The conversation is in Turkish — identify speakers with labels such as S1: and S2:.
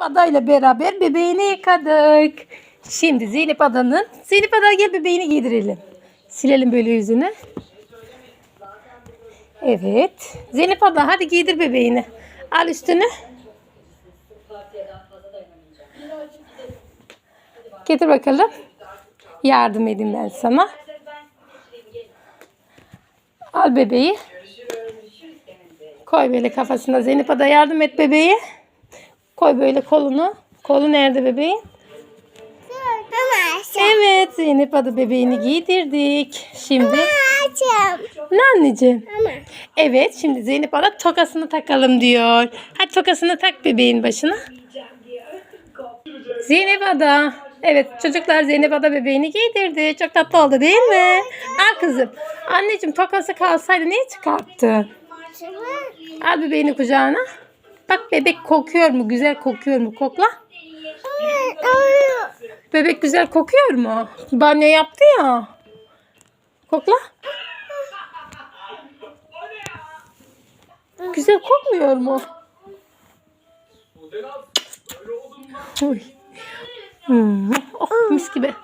S1: Ada ile beraber bebeğini yıkadık. Şimdi Zeynep Ada'nın Zeynep Ada gel bebeğini giydirelim. Silelim böyle yüzünü. Evet. Zeynep Ada hadi giydir bebeğini. Al üstünü. Getir bakalım. Yardım edeyim ben sana. Al bebeği. Koy böyle kafasına. Zeynep Ada yardım et bebeğe. Koy böyle kolunu. Kolu nerede bebeğin? Evet Zeynep Ada bebeğini giydirdik. Şimdi ne anneciğim? Evet şimdi Zeynep Ada tokasını takalım diyor. Hadi tokasını tak bebeğin başına. Zeynep Ada. Evet çocuklar Zeynep Ada bebeğini giydirdi. Çok tatlı oldu değil mi? Al kızım. Anneciğim tokası kalsaydı niye çıkarttın? Al bebeğini kucağına. Bak bebek kokuyor mu? Güzel kokuyor mu? Kokla. Bebek güzel kokuyor mu? Banyo yaptı ya. Kokla. Güzel kokmuyor mu? Oy. Hmm. Oh, mis gibi.